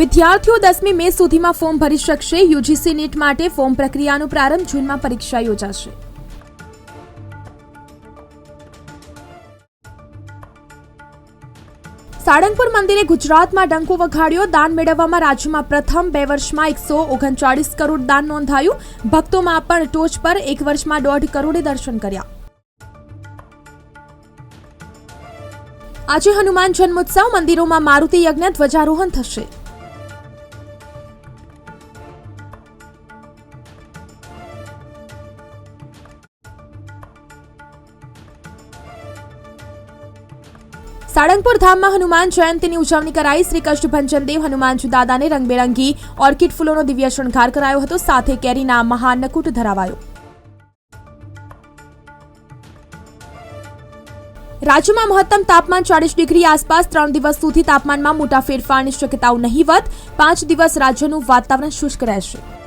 વિદ્યાર્થીઓ દસમી મે સુધીમાં ફોર્મ ભરી શકશે. યુજીસી નીટ માટે ફોર્મ પ્રક્રિયાનો પ્રારંભ જૂનમાં પરીક્ષા યોજાશે. સાળંગપુર મંદિરે ગુજરાતમાં ડંકો વગાડ્યો દાન મેળવવામાં રાજ્યમાં પ્રથમ બે વર્ષમાં એકસો ઓગણચાળીસ કરોડ દાન નોંધાયું. ભક્તોમાં પણ ટોચ પર એક વર્ષમાં દોઢ કરોડે દર્શન કર્યા. આજે હનુમાન જન્મોત્સવ. મંદિરોમાં મારુતિ યજ્ઞ ધ્વજારોહણ થશે. સાળંગપુર ધામમાં હનુમાન જયંતીની ઉજવણી કરાઈ. શ્રી કૃષ્ણ દેવ હનુમાનજી દાદાને રંગબેરંગી ઓર્કિડ ફૂલોનો દિવ્ય શણગાર કરાયો હતો. સાથે કેરીના મહાનકુટ ધરાવાયો. રાજ્યમાં મહત્તમ તાપમાન ચાળીસ ડિગ્રી આસપાસ ત્રણ દિવસ સુધી તાપમાનમાં મોટા ફેરફારની શક્યતાઓ નહીવત પાંચ દિવસ રાજ્યનું વાતાવરણ શુષ્ક રહેશે.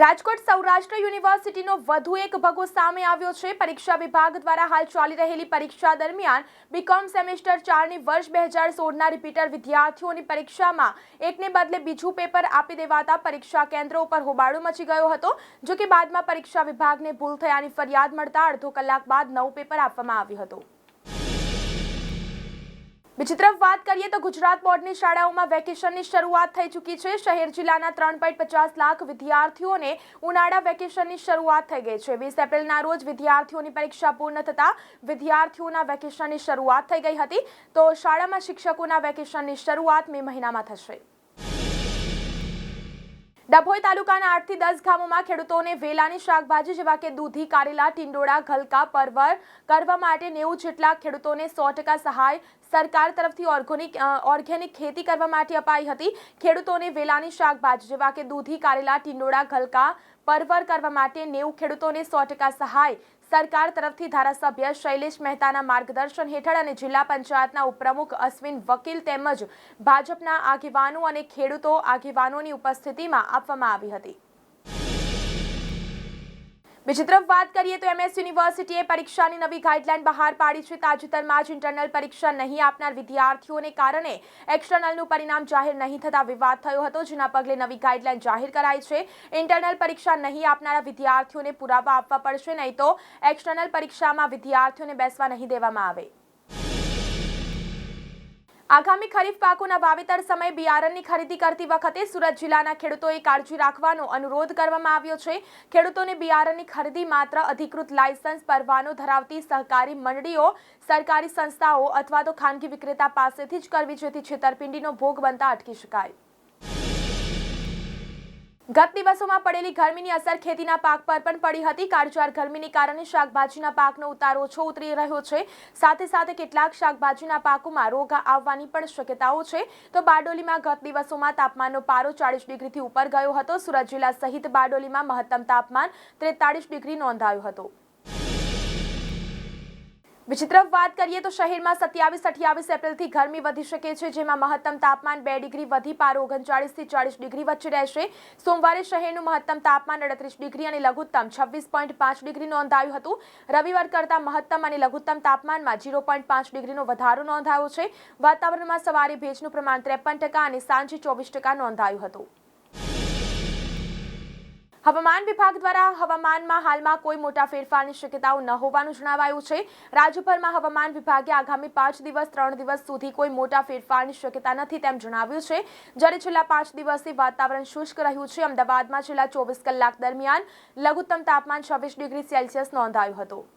રાજકોટ સૌરાષ્ટ્ર યુનિવર્સિટીનો વધુ એક ભગો સામે આવ્યો છે. પરીક્ષા વિભાગ દ્વારા હાલ ચાલી રહેલી પરીક્ષા દરમિયાન બીકોમ સેમેસ્ટર ચારની વર્ષ બે હજાર સોળના રિપીટર વિદ્યાર્થીઓની પરીક્ષામાં એકને બદલે બીજું પેપર આપી દેવાતા પરીક્ષા કેન્દ્રો ઉપર હોબાળો મચી ગયો હતો જો કે બાદમાં પરીક્ષા વિભાગને ભૂલ થયાની ફરિયાદ મળતા અડધો કલાક બાદ નવું પેપર આપવામાં આવ્યું હતું. બીજી તરફ વાત કરીએ તો ગુજરાત બોર્ડની શાળાઓમાં વેકેશનની શરૂઆત થઈ ચૂકી છે. શહેર જિલ્લાના ત્રણ પોઈન્ટ પચાસ લાખ વિદ્યાર્થીઓને ઉનાળા વેકેશનની શરૂઆત થઈ ગઈ છે. વીસ એપ્રિલના રોજ વિદ્યાર્થીઓની પરીક્ષા પૂર્ણ થતાં વિદ્યાર્થીઓના વેકેશનની શરૂઆત થઈ ગઈ હતી. તો શાળામાં શિક્ષકોના વેકેશનની શરૂઆત મે મહિનામાં થશે. ડભોઈ તાલુકાના આઠથી દસ ગામોમાં ખેડૂતોને વેલાની શાકભાજી જેવા કે દૂધી, કારેલા, ટીંડોળા, ઘલકા પરવર કરવા માટે નેવું જેટલા ખેડૂતોને સો ટકા સહાય સરકાર તરફથી ઓર્ગોનિક ઓર્ગેનિક ખેતી કરવા માટે અપાઈ હતી. ખેડૂતોને વેલાની શાકભાજી જેવા કે દૂધી, કારેલા, ટીંડોળા, ઘલકા પરવર કરવા માટે નેવું ખેડૂતોને સો ટકા સહાય સરકાર તરફથી ધારાસભ્ય શૈલેષ મહેતાના માર્ગદર્શન હેઠળ અને જિલ્લા પંચાયતના ઉપપ્રમુખ અશ્વિન વકીલ તેમજ ભાજપના આગેવાનો અને ખેડૂતો આગેવાનોની ઉપસ્થિતિમાં આપવામાં આવી હતી. બીજી તરફ વાત કરીએ તો એમએસ યુનિવર્સિટીએ પરીક્ષાની નવી ગાઈડલાઈન બહાર પાડી છે. તાજેતરમાં જ ઇન્ટરનલ પરીક્ષા નહીં આપનાર વિદ્યાર્થીઓને કારણે એક્સટર્નલનું પરિણામ જાહેર નહીં થતા વિવાદ થયો હતો, જેના પગલે નવી ગાઈડલાઈન જાહેર કરાઈ છે. ઇન્ટરનલ પરીક્ષા નહીં આપનારા વિદ્યાર્થીઓને પુરાવા આપવા પડશે, નહીં તો એક્સટર્નલ પરીક્ષામાં વિદ્યાર્થીઓને બેસવા નહીં દેવામાં આવે. આગામી ખરીફ પાકોના વાવેતર સમયે બિયારણની ખરીદી કરતી વખતે સુરત જિલ્લાના ખેડૂતોએ કાળજી રાખવાનો અનુરોધ કરવામાં આવ્યો છે. ખેડૂતોને બિયારણની ખરીદી માત્ર અધિકૃત લાયસન્સ પરવાનો ધરાવતી સહકારી મંડળીઓ, સરકારી સંસ્થાઓ અથવા તો ખાનગી વિક્રેતા પાસેથી જ કરવી, જેથી છેતરપિંડીનો ભોગ બનતા અટકી શકાય. ગત દિવસોમાં પડેલી ગરમીની અસર ખેતીના પાક પર પણ પડી હતી. કાળઝાળ ગરમીને કારણે શાકભાજીના પાકનો ઉતાર ઓછો ઉતરી રહ્યો છે. સાથે સાથે કેટલાક શાકભાજીના પાકોમાં રોગ આવવાની પણ શક્યતાઓ છે. તો બારડોલીમાં ગત દિવસોમાં તાપમાનનો પારો ચાળીસ ડિગ્રીથી ઉપર ગયો હતો. સુરત જિલ્લા સહિત બારડોલીમાં મહત્તમ તાપમાન ત્રેતાળીસ ડિગ્રી નોંધાયું હતું. બીજી તરફ વાત કરીએ તો શહેરમાં સત્યાવીસ, અઠ્યાવીસ એપ્રિલથી ગરમી વધી શકે છે, જેમાં મહત્તમ તાપમાન બે ડિગ્રી વધી પારો ઓગણચાળીસથી ચાળીસ ડિગ્રી વચ્ચે રહેશે. સોમવારે શહેરનું મહત્તમ તાપમાન અડત્રીસ ડિગ્રી અને લઘુત્તમ છવ્વીસ પોઈન્ટ પાંચ ડિગ્રી નોંધાયું હતું. રવિવાર કરતાં મહત્તમ અને લઘુત્તમ તાપમાનમાં ઝીરો પોઈન્ટ પાંચ ડિગ્રીનો વધારો નોંધાયો છે. વાતાવરણમાં સવારે ભેજનું પ્રમાણ ત્રેપન ટકા અને સાંજે ચોવીસ ટકા નોંધાયું હતું. હવામાન વિભાગ દ્વારા હવામાનમાં હાલમાં કોઈ મોટા ફેરફારની શક્યતાઓ ન હોવાનું જણાવાયું છે. રાજ્યભરમાં હવામાન વિભાગે આગામી પાંચ દિવસ, ત્રણ દિવસ સુધી કોઈ મોટા ફેરફારની શક્યતા નથી તેમ જણાવ્યું છે. જ્યારે છેલ્લા પાંચ દિવસથી વાતાવરણ શુષ્ક રહ્યું છે, અમદાવાદમાં છેલ્લા ચોવીસ કલાક દરમિયાન લઘુત્તમ તાપમાન છવ્વીસ ડિગ્રી સેલ્સિયસ નોંધાયું હતું.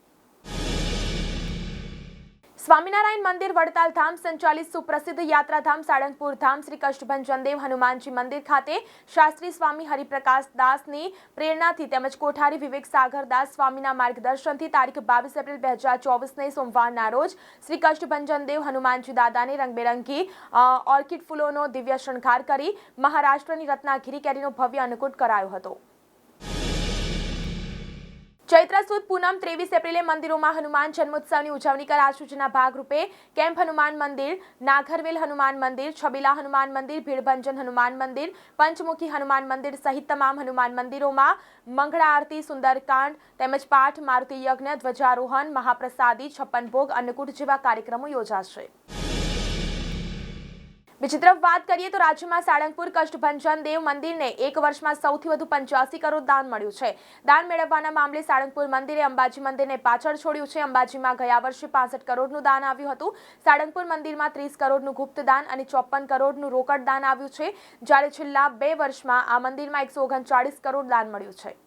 સ્વામિનારાયણ મંદિર વડતાલ ધામ સંચાલિત સુપ્રસિદ્ધ યાત્રાધામ સાળંગપુર ધામ શ્રી કષ્ટભંજન દેવ હનુમાનજી મંદિર ખાતે શાસ્ત્રી સ્વામી હરિપ્રકાશ દાસની પ્રેરણાથી તેમજ કોઠારી વિવેક સાગર દાસ સ્વામીના માર્ગદર્શનથી તારીખ બાવીસ એપ્રિલ બે હજાર ચોવીસને સોમવારના રોજ શ્રી કષ્ટભંજન દેવ હનુમાનજી દાદાને રંગબેરંગી ઓર્કિડ ફૂલોનો દિવ્ય શણગાર કરી મહારાષ્ટ્રની રત્નાગીરી કેરીનો ભવ્ય અન્નકૂટ કરાયો હતો. ચૈત્ર સુદ પૂનમ ત્રેવીસ એપ્રિલે મંદિરોમાં હનુમાન જન્મોત્સવની ઉજવણી કરાશે સૂચના ભાગરૂપે કેમ્પ હનુમાન મંદિર, નાગરવેલ હનુમાન મંદિર, છબીલા હનુમાન મંદિર, ભીડભંજન હનુમાન મંદિર, પંચમુખી હનુમાન મંદિર સહિત તમામ હનુમાન મંદિરોમાં મંગળા આરતી, સુંદરકાંડ તેમજ પાઠ, મારુતિ યજ્ઞ, ધ્વજારોહણ, મહાપ્રસાદી, છપ્પન ભોગ, અન્નકૂટ જેવા કાર્યક્રમો યોજાશે. બીજી તરફ વાત કરીએ તો રાજ્યમાં સાળંગપુર, કષ્ટભંજન, દેવ મંદિરને એક વર્ષમાં સૌથી વધુ પંચ્યાસી કરોડ દાન મળ્યું છે. દાન મેળવવાના મામલે સાળંગપુર મંદિરે અંબાજી મંદિરને પાછળ છોડ્યું છે. અંબાજીમાં ગયા વર્ષે પાસઠ કરોડનું દાન આવ્યું હતું. સાળંગપુર મંદિરમાં ત્રીસ કરોડનું ગુપ્ત દાન અને ચોપન કરોડનું રોકડ દાન આવ્યું છે. જ્યારે છેલ્લા બે વર્ષમાં આ મંદિરમાં એકસો ઓગણચાળીસ કરોડ દાન મળ્યું છે.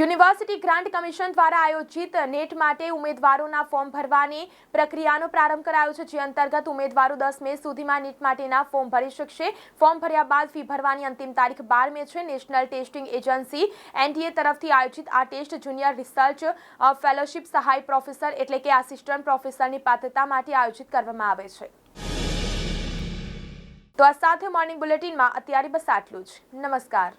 યુનિવર્સિટી ગ્રાન્ટ કમિશન દ્વારા આયોજિત નેટ માટે ઉમેદવારોના ફોર્મ ભરવાની પ્રક્રિયાનો પ્રારંભ કરાયો છે, જે અંતર્ગત ઉમેદવારો દસ મે સુધીમાં નીટ માટેના ફોર્મ ભરી શકશે. ફોર્મ ભર્યા બાદ ફી ભરવાની અંતિમ તારીખ બાર મે છે. નેશનલ ટેસ્ટિંગ એજન્સી એનટીએ તરફથી આયોજિત આ ટેસ્ટ જુનિયર રિસર્ચ ફેલોશિપ સહાય પ્રોફેસર એટલે કે આસિસ્ટન્ટ પ્રોફેસરની પાત્રતા માટે આયોજિત કરવામાં આવે છે. તો આ સાથે મોર્નિંગ બુલેટિનમાં અત્યારે બસ આટલું જ. નમસ્કાર.